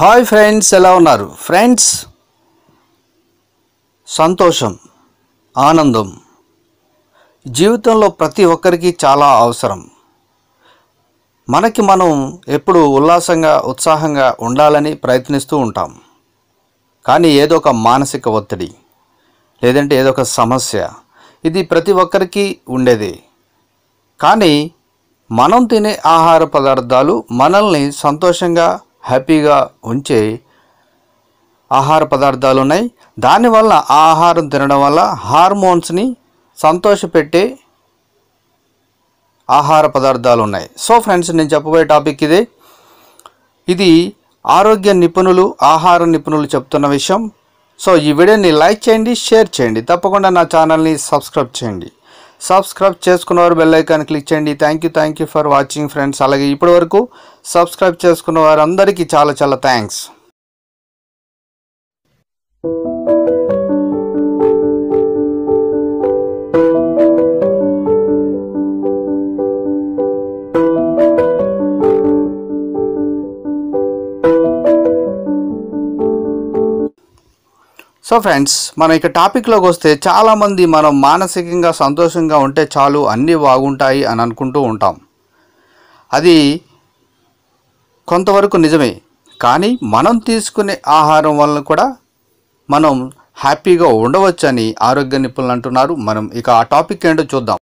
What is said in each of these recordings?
Hi friends ఎలా ఉన్నారు? Friends సంతోషం ఆనందం. జీవితంలో ప్రతి ఒక్కరికి చాలా అవసరం. మనకి మనం ఎప్పుడు ఉల్లాసంగా ఉత్సాహంగా ఉండాలని ప్రయత్నిస్తూ ఉంటాం. కానీ ఏదో ఒక మానసిక ఒత్తిడి లేదంటే ఏదో ఒక సమస్య ఇది ప్రతి ఒక్కరికి ఉండేది. కానీ మనం తినే ఆహార పదార్థాలు మనల్ని సంతోషంగా హ్యాపీగా ఉంచే ఆహార పదార్థాలు ఉన్నాయి దానివల్ల ఆ ఆహారం తినడం వల్ల హార్మోన్స్ని సంతోషపెట్టే ఆహార పదార్థాలు ఉన్నాయి సో ఫ్రెండ్స్ నేను చెప్పబోయే టాపిక్ ఇదే. ఇది ఆరోగ్య నిపుణులు ఆహార నిపుణులు చెప్తున్న విషయం. సో ఈ వీడియోని లైక్ చేయండి షేర్ చేయండి. తప్పకుండా నా ఛానల్ని సబ్స్క్రైబ్ చేయండి. సబ్స్క్రైబ్ చేసుకున్నవారు బెల్ ఐకాన్ క్లిక్ చేయండి. Thank you thank you for watching friends అలాగే ఇప్పటి వరకు సబ్స్క్రైబ్ చేసుకున్న వారందరికీ చాలా చాలా థ్యాంక్స్ సో ఫ్రెండ్స్ మనం ఇక టాపిక్లోకి వస్తే చాలామంది మనం మానసికంగా సంతోషంగా ఉంటే చాలు అన్నీ బాగుంటాయి అని అనుకుంటూ ఉంటాం. అది కొంతవరకు నిజమే. కానీ మనం తీసుకునే ఆహారం వలన కూడా మనం హ్యాపీగా ఉండవచ్చని ఆరోగ్య నిపుణులు అంటున్నారు. మనం ఇక ఆ టాపిక్ ఏంటో చూద్దాం.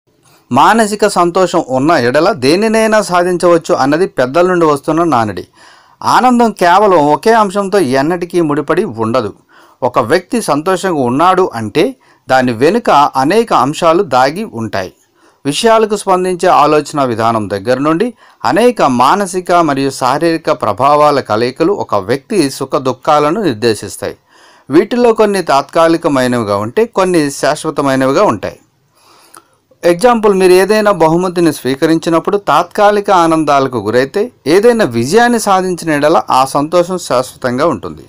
మానసిక సంతోషం ఉన్న ఎడల దేనినైనా సాధించవచ్చు అన్నది పెద్దల నుండి వస్తున్న నానుడి. ఆనందం కేవలం ఒకే అంశంతో ఎన్నటికీ ముడిపడి ఉండదు. ఒక వ్యక్తి సంతోషంగా ఉన్నాడు అంటే దాని వెనుక అనేక అంశాలు దాగి ఉంటాయి. విషయాలకు స్పందించే ఆలోచన విధానం దగ్గర నుండి అనేక మానసిక మరియు శారీరక ప్రభావాల కలయికలు ఒక వ్యక్తి సుఖ దుఃఖాలను నిర్దేశిస్తాయి. వీటిలో కొన్ని తాత్కాలికమైనవిగా ఉంటే కొన్ని శాశ్వతమైనవిగా ఉంటాయి. ఎగ్జాంపుల్ మీరు ఏదైనా బహుమతిని స్వీకరించినప్పుడు తాత్కాలిక ఆనందాలకు గురైతే ఏదైనా విజయాన్ని సాధించిన ఎడల ఆ సంతోషం శాశ్వతంగా ఉంటుంది.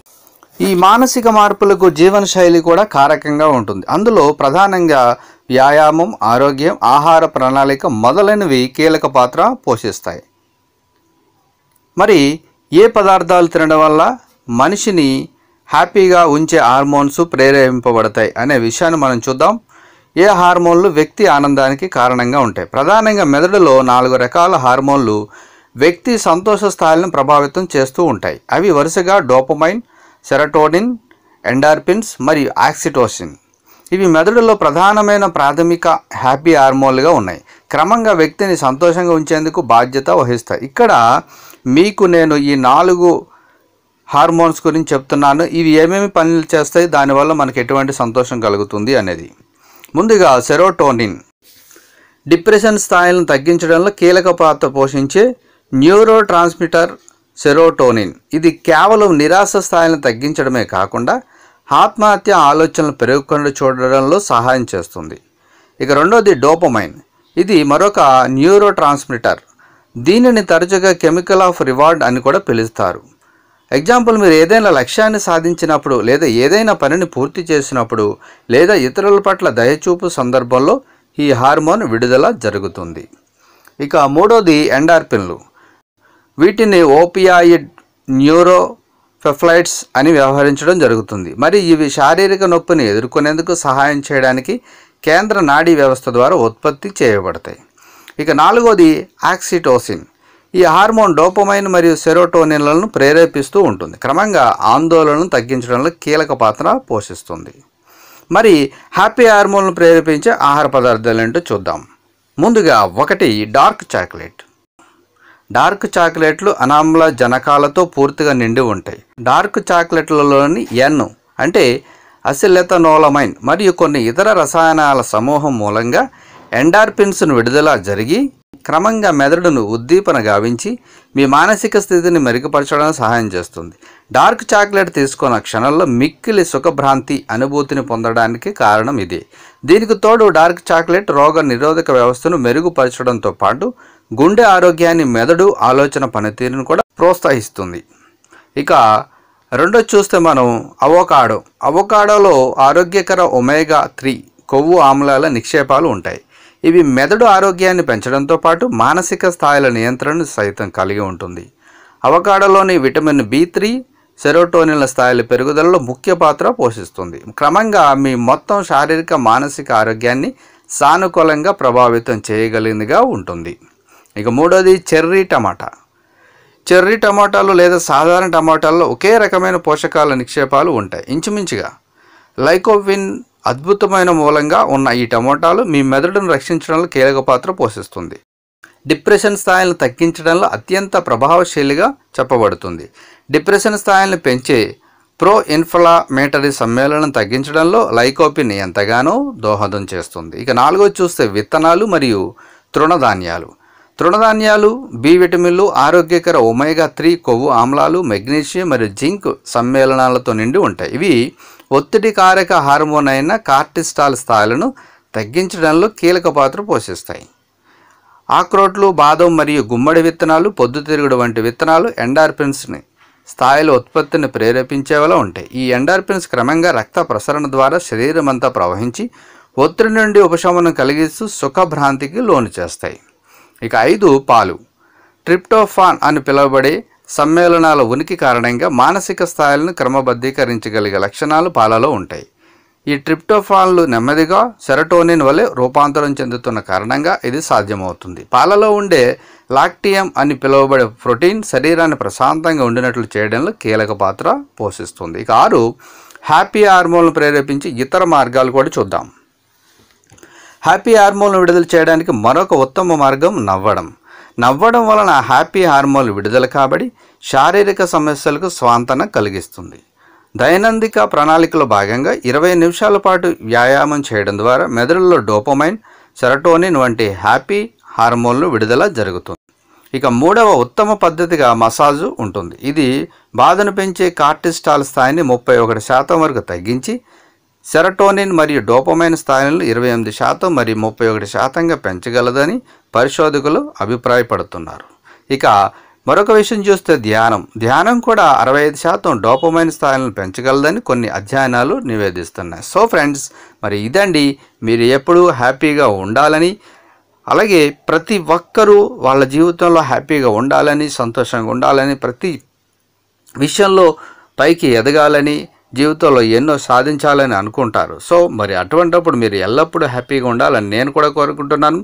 ఈ మానసిక మార్పులకు జీవనశైలి కూడా కారకంగా ఉంటుంది. అందులో ప్రధానంగా వ్యాయామం ఆరోగ్యం ఆహార ప్రణాళిక మొదలైనవి కీలక పాత్ర పోషిస్తాయి. మరి ఏ పదార్థాలు తినడం వల్ల మనిషిని హ్యాపీగా ఉంచే హార్మోన్స్ ప్రేరేపింపబడతాయి అనే విషయాన్ని మనం చూద్దాం. ఏ హార్మోన్లు వ్యక్తి ఆనందానికి కారణంగా ఉంటాయి? ప్రధానంగా మెదడులో నాలుగు రకాల హార్మోన్లు వ్యక్తి సంతోష స్థాయిలను ప్రభావితం చేస్తూ ఉంటాయి. అవి వరుసగా డోపమైన్ సెరటోనిన్ ఎండార్పిన్స్ మరియు ఆక్సిటోసిన్. ఇవి మెదడులో ప్రధానమైన ప్రాథమిక హ్యాపీ హార్మోన్లుగా ఉన్నాయి. క్రమంగా వ్యక్తిని సంతోషంగా ఉంచేందుకు బాధ్యత వహిస్తాయి. ఇక్కడ మీకు నేను ఈ నాలుగు హార్మోన్స్ గురించి చెప్తున్నాను. ఇవి ఏమేమి పనులు చేస్తాయి? దానివల్ల మనకు ఎటువంటి సంతోషం కలుగుతుంది అనేది. ముందుగా సెరోటోనిన్. డిప్రెషన్ స్థాయిలను తగ్గించడంలో కీలక పాత్ర పోషించే న్యూరో ట్రాన్స్మిటర్ సెరోటోనిన్. ఇది కేవలం నిరాశ స్థాయిని తగ్గించడమే కాకుండా ఆత్మహత్య ఆలోచనలు పెరగకుండా చూడడంలో సహాయం చేస్తుంది. ఇక రెండోది డోపమైన్. ఇది మరొక న్యూరో ట్రాన్స్మిటర్ దీనిని తరచుగా కెమికల్ ఆఫ్ రివార్డ్ అని కూడా పిలుస్తారు. ఎగ్జాంపుల్ మీరు ఏదైనా లక్ష్యాన్ని సాధించినప్పుడు లేదా ఏదైనా పనిని పూర్తి చేసినప్పుడు లేదా ఇతరుల పట్ల దయచూపు సందర్భంలో ఈ హార్మోన్ విడుదల జరుగుతుంది. ఇక మూడోది ఎండార్పిన్లు వీటిని ఓపియాయిడ్ న్యూరో పెఫ్లైట్స్ అని వ్యవహరించడం జరుగుతుంది. మరి ఇవి శారీరక నొప్పిని ఎదుర్కొనేందుకు సహాయం చేయడానికి కేంద్ర నాడీ వ్యవస్థ ద్వారా ఉత్పత్తి చేయబడతాయి. ఇక నాలుగోది ఆక్సిటోసిన్. ఈ హార్మోన్ డోపమైన్ మరియు సెరోటోనిన్లను ప్రేరేపిస్తూ ఉంటుంది. క్రమంగా ఆందోళనను తగ్గించడంలో కీలక పాత్ర పోషిస్తుంది. మరి హ్యాపీ హార్మోన్ను ప్రేరేపించే ఆహార పదార్థాలు ఏంటో చూద్దాం. ముందుగా ఒకటి డార్క్ చాక్లెట్. డార్క్ చాక్లెట్లు అనామ్ల జనకాలతో పూర్తిగా నిండి ఉంటాయి. డార్క్ చాక్లెట్లలోని ఎన్ అంటే అసిలెథనోలమైన్ మరియు కొన్ని ఇతర రసాయనాల సమూహం మూలంగా ఎండార్పిన్స్ను విడుదల జరిగి క్రమంగా మెదడును ఉద్దీపన గావించి మీ మానసిక స్థితిని మెరుగుపరచడానికి సహాయం చేస్తుంది. డార్క్ చాక్లెట్ తీసుకున్న క్షణంలో మిక్కిలి సుఖభ్రాంతి అనుభూతిని పొందడానికి కారణం ఇదే. దీనికి తోడు డార్క్ చాక్లెట్ రోగ నిరోధక వ్యవస్థను మెరుగుపరచడంతో పాటు గుండె ఆరోగ్యాన్ని మెదడు ఆలోచన పనితీరును కూడా ప్రోత్సహిస్తుంది. ఇక రెండో చూస్తే మనం అవోకాడో. అవోకాడోలో ఆరోగ్యకర ఒమేగా త్రీ కొవ్వు ఆమ్లాల నిక్షేపాలు ఉంటాయి. ఇవి మెదడు ఆరోగ్యాన్ని పెంచడంతో పాటు మానసిక స్థాయిల నియంత్రణను సైతం కలిగి ఉంటుంది. అవకాడోలోని విటమిన్ బి త్రీ సెరోటోనిన్ల స్థాయిల పెరుగుదలలో ముఖ్య పాత్ర పోషిస్తుంది. క్రమంగా మీ మొత్తం శారీరక మానసిక ఆరోగ్యాన్ని సానుకూలంగా ప్రభావితం చేయగలిగిందిగా ఉంటుంది. ఇక మూడోది చెర్రీ టమాటా. చెర్రీ టమాటాలు లేదా సాధారణ టమాటాల్లో ఒకే రకమైన పోషకాల నిక్షేపాలు ఉంటాయి. ఇంచుమించుగా లైకోవిన్ అద్భుతమైన మూలంగా ఉన్న ఈ టమోటాలు మీ మెదడును రక్షించడంలో కీలక పాత్ర పోషిస్తుంది. డిప్రెషన్ స్థాయిలను తగ్గించడంలో అత్యంత ప్రభావశీలిగా చెప్పబడుతుంది. డిప్రెషన్ స్థాయిలను పెంచే ప్రో ఇన్ఫ్లామేటరీ సమ్మేళనం తగ్గించడంలో లైకోపిన్ ఎంతగానో దోహదం చేస్తుంది. ఇక నాలుగో చూస్తే విత్తనాలు మరియు తృణధాన్యాలు. తృణధాన్యాలు బి విటమిన్లు ఆరోగ్యకర ఒమేగా త్రీ కొవ్వు ఆమ్లాలు మెగ్నీషియం మరియు జింక్ సమ్మేళనాలతో నిండి ఉంటాయి. ఇవి ఒత్తిడి కారక హార్మోన్ అయిన కార్టిస్టాల్ స్థాయిలను తగ్గించడంలో కీలక పాత్ర పోషిస్తాయి. ఆక్రోట్లు బాదం మరియు గుమ్మడి విత్తనాలు పొద్దుతిరుగుడు వంటి విత్తనాలు ఎండార్పిన్స్ని స్థాయిలో ఉత్పత్తిని ప్రేరేపించేవలా ఉంటాయి. ఈ ఎండార్పిన్స్ క్రమంగా రక్త ప్రసరణ ద్వారా శరీరం అంతా ప్రవహించి ఒత్తిడి నుండి ఉపశమనం కలిగిస్తూ సుఖభ్రాంతికి లోను చేస్తాయి. ఇక ఐదు పాలు. ట్రిప్టోఫాన్ అని పిలువబడే సమ్మేళనాల ఉనికి కారణంగా మానసిక స్థాయిలను క్రమబద్ధీకరించగలిగే లక్షణాలు పాలలో ఉంటాయి. ఈ ట్రిప్టోఫాన్లు నెమ్మదిగా సెరటోనిన్ వలె రూపాంతరం చెందుతున్న కారణంగా ఇది సాధ్యమవుతుంది. పాలలో ఉండే లాక్టియం అని పిలువబడే ప్రోటీన్ శరీరాన్ని ప్రశాంతంగా ఉండినట్లు చేయడంలో కీలక పాత్ర పోషిస్తుంది. ఇక ఆరు హ్యాపీ హార్మోన్లు ప్రేరేపించి ఇతర మార్గాలు కూడా చూద్దాం. హ్యాపీ హార్మోన్లు విడుదల చేయడానికి మరొక ఉత్తమ మార్గం నవ్వడం. నవ్వడం వలన హ్యాపీ హార్మోన్లు విడుదల కాబడి శారీరక సమస్యలకు స్వాంతన కలిగిస్తుంది. దైనందిక ప్రణాళికలో భాగంగా ఇరవై నిమిషాల పాటు వ్యాయామం చేయడం ద్వారా మెదడులో డోపమైన్ సెరటోనిన్ వంటి హ్యాపీ హార్మోన్లు విడుదల జరుగుతుంది. ఇక మూడవ ఉత్తమ పద్ధతిగా మసాజు ఉంటుంది. ఇది బాధను పెంచే కార్టిస్టాల్ స్థాయిని ముప్పై ఒకటి శాతం వరకు తగ్గించి సెరటోనిన్ మరియు డోపమైన్ స్థాయిలను ఇరవై ఎనిమిది శాతం మరియు ముప్పై ఒకటి శాతంగా పెంచగలదని పరిశోధకులు అభిప్రాయపడుతున్నారు. ఇక మరొక విషయం చూస్తే ధ్యానం. ధ్యానం కూడా అరవై ఐదు శాతం డోపమైన్ స్థాయిలను పెంచగలదని కొన్ని అధ్యయనాలు నివేదిస్తున్నాయి. సో ఫ్రెండ్స్ మరి ఇదండి. మీరు ఎప్పుడూ హ్యాపీగా ఉండాలని అలాగే ప్రతి ఒక్కరూ వాళ్ళ జీవితంలో హ్యాపీగా ఉండాలని సంతోషంగా ఉండాలని ప్రతి విషయంలో పైకి ఎదగాలని జీవితంలో ఎన్నో సాధించాలని అనుకుంటారు. సో మరి అటువంటప్పుడు మీరు ఎల్లప్పుడూ హ్యాపీగా ఉండాలని నేను కూడా కోరుకుంటున్నాను.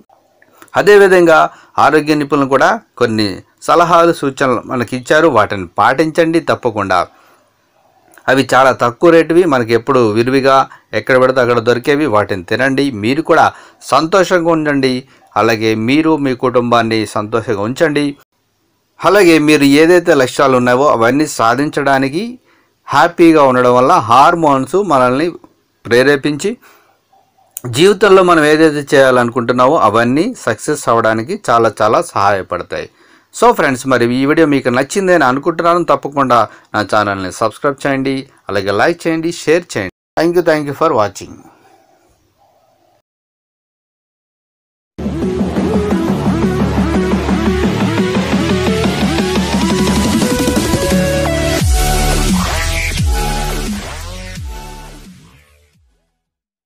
అదేవిధంగా ఆరోగ్య నిపుణులు కూడా కొన్ని సలహాలు సూచనలు మనకి ఇచ్చారు. వాటిని పాటించండి తప్పకుండా. అవి చాలా తక్కువ రేటువి మనకి ఎప్పుడు విరివిగా ఎక్కడ పడితే అక్కడ దొరికేవి. వాటిని తినండి. మీరు కూడా సంతోషంగా ఉండండి. అలాగే మీరు మీ కుటుంబాన్ని సంతోషంగా ఉంచండి. అలాగే మీరు ఏదైతే లక్ష్యాలు ఉన్నాయో అవన్నీ సాధించడానికి హ్యాపీగా ఉండడం వల్ల హార్మోన్స్ మనల్ని ప్రేరేపించి జీవితంలో మనం ఏదైతే చేయాలనుకుంటున్నామో అవన్నీ సక్సెస్ అవ్వడానికి చాలా చాలా సహాయపడతాయి. సో ఫ్రెండ్స్ మరి ఈ వీడియో మీకు నచ్చింది అని అనుకుంటున్నాను. తప్పకుండా నా ఛానల్ని సబ్స్క్రైబ్ చేయండి అలాగే లైక్ చేయండి షేర్ చేయండి. Thank you thank you for watching.